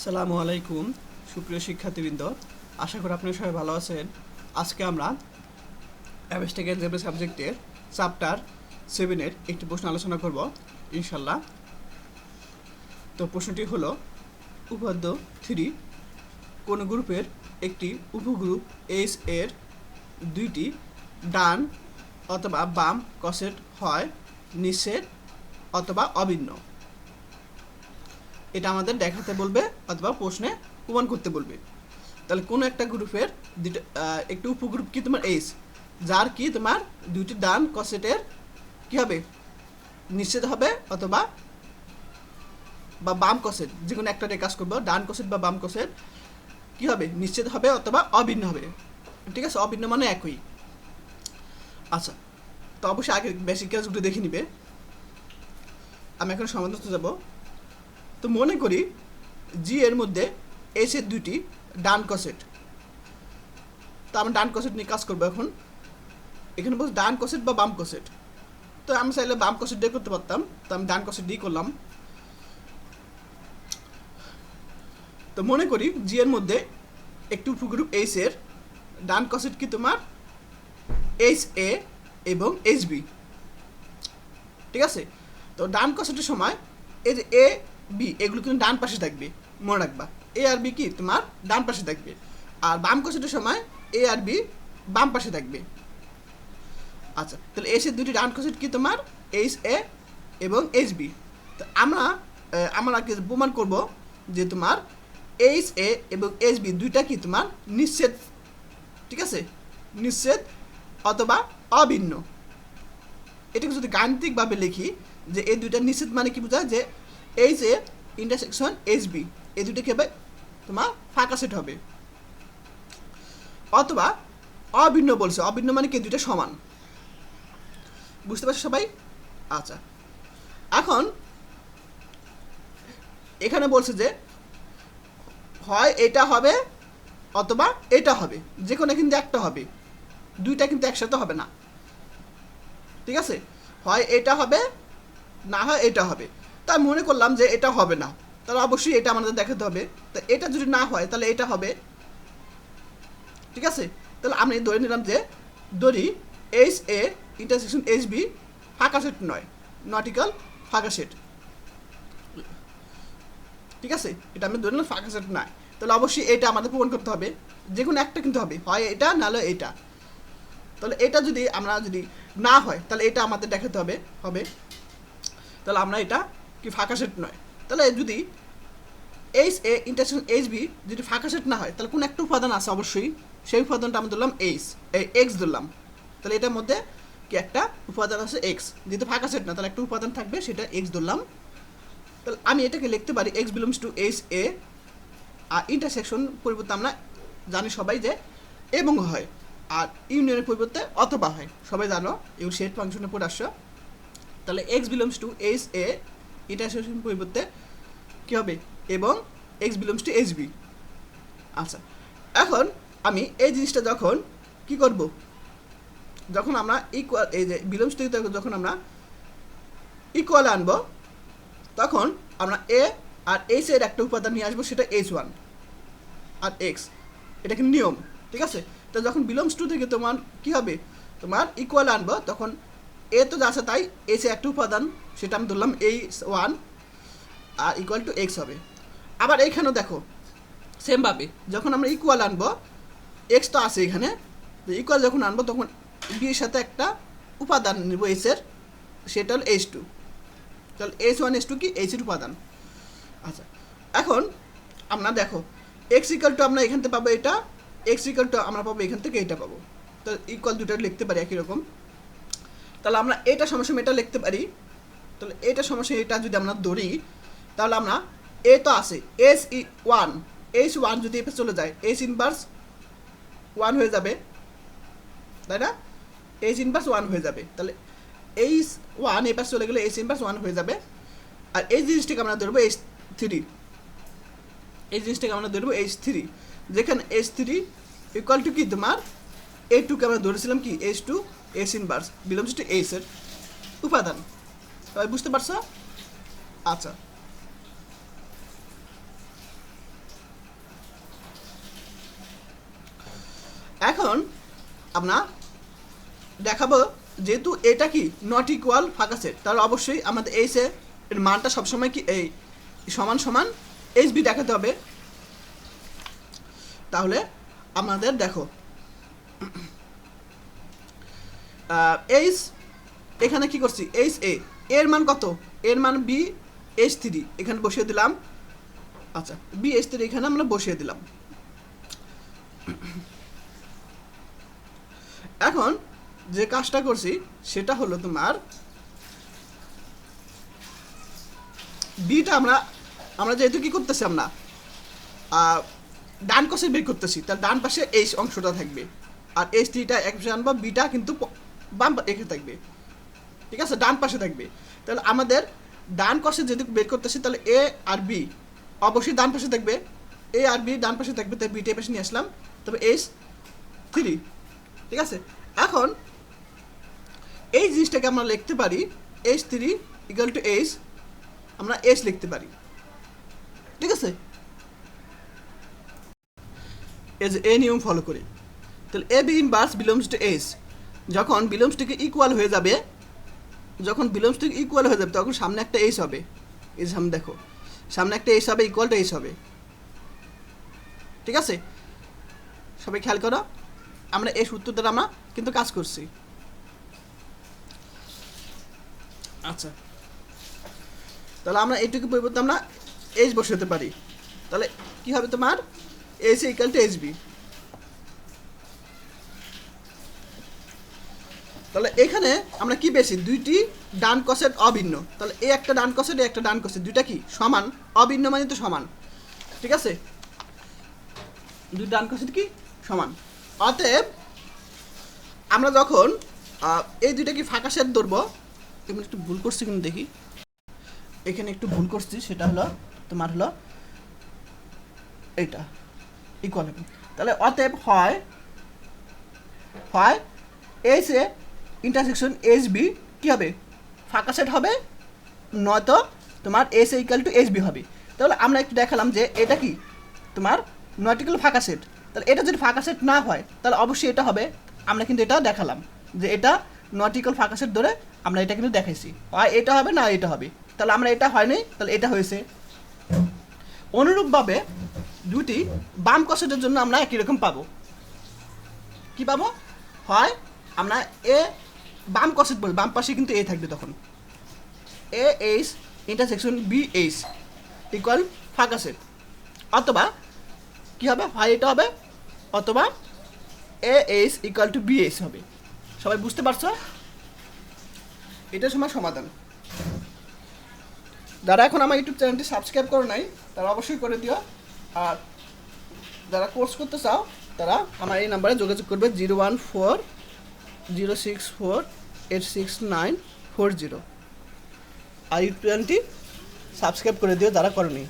আসসালামু আলাইকুম, সুপ্রিয় শিক্ষার্থীবৃন্দ। আশা করি আপনারা সবাই ভালো আছেন। আজকে আমরা অ্যাবেস্টেক এলজেব্রা সাবজেক্টের চ্যাপ্টার সেভেনের একটি প্রশ্ন আলোচনা করব ইনশাল্লাহ তো প্রশ্নটি হলো উপাদ্য থ্রি কোন গ্রুপের একটি উপগ্রুপ এইচ এর দুইটি ডান অথবা বাম কসেট হয় নিষেধ অথবা অভিন্ন? এটা আমাদের দেখাতে বলবে অথবা প্রশ্নে প্রমাণ করতে বলবে। তাহলে কোনো একটা গ্রুপের দুটো একটি উপগ্রুপ কি তোমার এইচ যার কি তোমার দুইটি ডান কসেটের কি হবে? নিশ্চিত হবে অথবা বা বাম কসেট যে কোনো একটা কাজ করব, ডান কসেট বা বাম কসেট কি হবে? নিশ্চিত হবে অথবা অভিন্ন হবে। ঠিক আছে? অভিন্ন মানে একই। আচ্ছা তো অবশ্যই আগে বেসিক কাজগুলো দেখে নিবে। আমি এখন সমাধান যাব। তো মনে করি জি এর মধ্যে এস এর দুইটি ডান কসেট তো আমি ডান কসেট নিয়ে কাজ করব এখন। এখানে বলছে ডান কসেট বা বাম কসেট তো আমি চাইলে বাম কসেট দিয়ে করতে পারতাম। তো আমি ডান কসেট দিয়ে করলাম। তো মনে করি জি এর মধ্যে একটি উপগ্রুপ এইচ এর, ডান কসেট কি তোমার? এইচ এ এবং এইচ বি ঠিক আছে? তো ডান কসেটের সময় এই যে এ বি, এগুলো কিন্তু ডান পাশে থাকবে, মনে রাখবা। এ আর বি কি? তোমার ডান পাশে থাকবে। আর বাম কসেটের সময় এ আর বি বাম পাশে থাকবে। আচ্ছা তাহলে এস এর দুটি ডান কসেট কি তোমার? এইচ এ এবং এইচ বি। তো আমরা আমরা আগে প্রমাণ করব যে তোমার এইচ এ এবং এইচ বি দুইটা কি তোমার নিশ্চিত ঠিক আছে? নিশ্চিত অথবা অভিন্ন। এটাকে যদি গাণিতিকভাবে লিখি যে এই দুইটা নিশ্চিত মানে কি বোঝায়? যে H A intersection H B এই দুটো কি তোমার ফাঁকা সেট হবে। অথবা অভিন্ন বলছে, অভিন্ন মানে কি? দুইটা সমান। বুঝতে পারছ সবাই? আচ্ছা। এখন এখানে বলছে যে হয় এটা হবে অথবা এটা হবে। যে কোনো কিন্তু একটা হবে। দুইটা কিন্তু একসাথে হবে না। ঠিক আছে? হয় এটা হবে, না হয় এটা হবে। তা আমি মনে করলাম যে এটা হবে না। তাহলে অবশ্যই এটা আমাদের দেখাতে হবে। তো এটা যদি না হয়, তাহলে এটা হবে। ঠিক আছে? তাহলে আমি ধরে নিলাম যে দড়ি H A intersection H B ফাঁকা সেট নয়। নটিক্যাল ফাঁকা সেট। ঠিক আছে? এটা আমি ধরে নিলাম ফাঁকা সেট নয়। তাহলে অবশ্যই এটা আমাদের প্রমাণ করতে হবে। যে কোনো একটা কিন্তু হবে। হয় এটা নাহলে এটা। তাহলে এটা যদি আমরা যদি না হয়, তাহলে এটা আমাদের দেখাতে হবে। হবে। তাহলে আমরা এটা কি ফাঁকা সেট নয়। তাহলে যদি H A intersection H B যদি ফাঁকা সেট না হয়, তাহলে কোন একটা উপাদান আছে অবশ্যই। সেই উপাদানটা আমি ধরলাম এইচ এই এক্স ধরলাম। তাহলে এটার মধ্যে কি একটা উপাদান আছে এক্স যেহেতু ফাঁকা সেট না, তাহলে একটা উপাদান থাকবে, সেটা এক্স ধরলাম। তাহলে আমি এটাকে লিখতে পারি X belongs to H A R intersection পরিবর্তে আমরা জানি সবাই যে এবং হয়, আর ইউনিয়নের পরিবর্তে অথবা হয়। সবাই জানো এগুলো শেড ফাংশনে পড়ে আসছো। তাহলে X belongs to H A intersection পরিবর্তে কী হবে? এবং X belongs to H B আচ্ছা এখন আমি এই জিনিসটা যখন কি করব? যখন আমরা ইকুয়াল এই যে বিলংস টু যখন আমরা ইকুয়াল আনব, তখন আমরা এ আর এইচ এর একটা উপাদান নিয়ে আসব, সেটা এইচ ওয়ান আর এক্স এটা কিন্তু নিয়ম, ঠিক আছে? তো যখন বিলংস টু থেকে তোমার কি হবে? তোমার ইকুয়াল আনব, তখন এ তো যা আছে তাই এইচ একটা উপাদান সেটা আমি ধরলাম এইচ ওয়ান আর ইকুয়াল টু এক্স হবে। আবার এইখানেও দেখো সেমভাবে যখন আমরা ইকুয়াল আনব এক্স তো আছে এখানে ইকুয়াল যখন আনব, তখন বি এর সাথে একটা উপাদান নেব এইচের সেটা হলো এইচ টু তাহলে এইচ ওয়ান এইচ টু কি? এইচের উপাদান। আচ্ছা এখন আমরা দেখো এক্স ইকাল টু আমরা এখান থেকে পাবো এটা এক্স ইকাল টু আমরা পাবো এখান থেকে এটা পাবো। তো ইকুয়াল দুটো লিখতে পারি একই রকম। তাহলে আমরা এটা সমস্যা এটা লিখতে পারি তাহলে এটা সমস্যা এটা যদি আমরা ধরি, তাহলে আমরা এ তো আছে S E one H one যদি এপে চলে যায় এইচ ইনভার্স ওয়ান হয়ে যাবে, তাই না? এইচ ইনভার্স ওয়ান হয়ে যাবে, তাহলে এইচ ওয়ান এপাশ চলে গেলে এইচ ইনভার্স ওয়ান হয়ে যাবে। আর এই জিনিসটাকে আমরা ধরবো এইচ থ্রি এই জিনিসটাকে আমরা ধরবো এইচ থ্রি যেখানে এইচ থ্রি ইকুয়াল টু কি তোমার? এ টুকে আমরা ধরেছিলাম কি? H two H inverse belongs to এইচের উপাদান। বুঝতে পারছ? আচ্ছা। এখন আপনার দেখাবো যেহেতু এটা কি নট ইকুয়াল ফাঁকা সেট তাহলে অবশ্যই আমাদের এই সে এর মানটা সবসময় কি এই সমান সমান এইচ বি দেখাতে হবে। তাহলে আমাদের দেখো এইচ এখানে কি করছি? এইচ এ এর মান কত? এর মান বি এইচ থ্রি এখানে বসিয়ে দিলাম। আচ্ছা বি এইচ থ্রি এখানে আমরা বসিয়ে দিলাম। এখন যে কাজটা করছি, সেটা হলো তোমার বিটা আমরা আমরা যেহেতু কি করতেছি আমরা? ডান পাশে বের করতেছি। তার ডান পাশে এই অংশটা থাকবে। আর এই থ্রিটা এক পাশে আনবা বিটা কিন্তু বাম এখানে থাকবে। ঠিক আছে? ডান পাশে থাকবে। তাহলে আমাদের ডান পাশে যদি বের করতেছি তাহলে এ আর বি অবশ্যই ডান পাশে থাকবে। এ আর বি ডান পাশে থাকবে, তাই বিটা পাশে নিয়ে আসলাম। তবে এইচ থ্রি ঠিক আছে? এখন এই জিনিসটাকে আমরা লিখতে পারি H three equal to H আমরা এইচ লিখতে পারি। ঠিক আছে? এজ এ নিয়ম ফলো করি। তাহলে A B inverse belongs to H যখন বিলংস থেকে ইকুয়াল হয়ে যাবে যখন বিলংস থেকে ইকুয়াল হয়ে যাবে, তখন সামনে একটা এইচ হবে। এই সামনে দেখো, সামনে একটা এইচ হবে ইকুয়াল টু এইচ হবে। ঠিক আছে? সবাই খেয়াল করো, আমরা এই সূত্র দ্বারা আমরা কিন্তু কাজ করছি। আচ্ছা। তাহলে আমরা এইটুকু পরিবর্তে আমরা এইচ বসাতে পারি। তাহলে কি হবে তোমার? H equal to H B তাহলে এখানে আমরা কি পেয়েছি? দুইটি ডান কসেট অভিন্ন। তাহলে এই একটা ডান কসেট এই একটা ডান কসেট দুইটা কি? সমান। অভিন্ন মানে তো সমান। ঠিক আছে? দুই ডান কসেট কি? সমান। অতএব আমরা যখন এই দুইটা কি ফাঁকা সেট ধরবো? এখানে একটু ভুল করছি কিন্তু দেখি। এখানে একটু ভুল করছি, সেটা হলো, তোমার হলো এইটা ইকুয়াল তাহলে অতএব হয় হয় H A intersection H B কী হবে? ফাঁকা সেট হবে, নয়তো তোমার S equal to H B হবে। তাহলে আমরা একটু দেখালাম যে এটা কি? তোমার নয়টিক্যাল ফাঁকা সেট তাহলে এটা যদি ফাঁকা সেট না হয়, তাহলে অবশ্যই এটা হবে। আমরা কিন্তু এটা দেখালাম যে এটা নটিক্যাল ফাঁকা সেট ধরে আমরা এটা কিন্তু দেখাইছি। হয় এটা হবে না এটা হবে। তাহলে আমরা এটা হয়নি, তাহলে এটা হয়েছে। অনুরূপভাবে দুটি বাম কষেটের জন্য আমরা একই রকম পাবো। কি পাবো? হয় আমরা এ বাম কষেট বলি, বাম পাশে কিন্তু এ থাকবে তখন। A H intersection B H equal ফাঁকা সেট অথবা কী হবে? হয় এটা হবে, অথবা A H equal to B H হবে। সবাই বুঝতে পারছ? এটা সময় সমাধান। যারা এখন আমার ইউটিউব চ্যানেলটি সাবস্ক্রাইব করে নাই, তারা অবশ্যই করে দিও। আর যারা কোর্স করতে চাও, তারা আমার এই নাম্বারে যোগাযোগ করবে zero one four zero six four eight six nine four zero আর ইউ টোয়েন্টি সাবস্ক্রাইব করে দিও যারা করনি।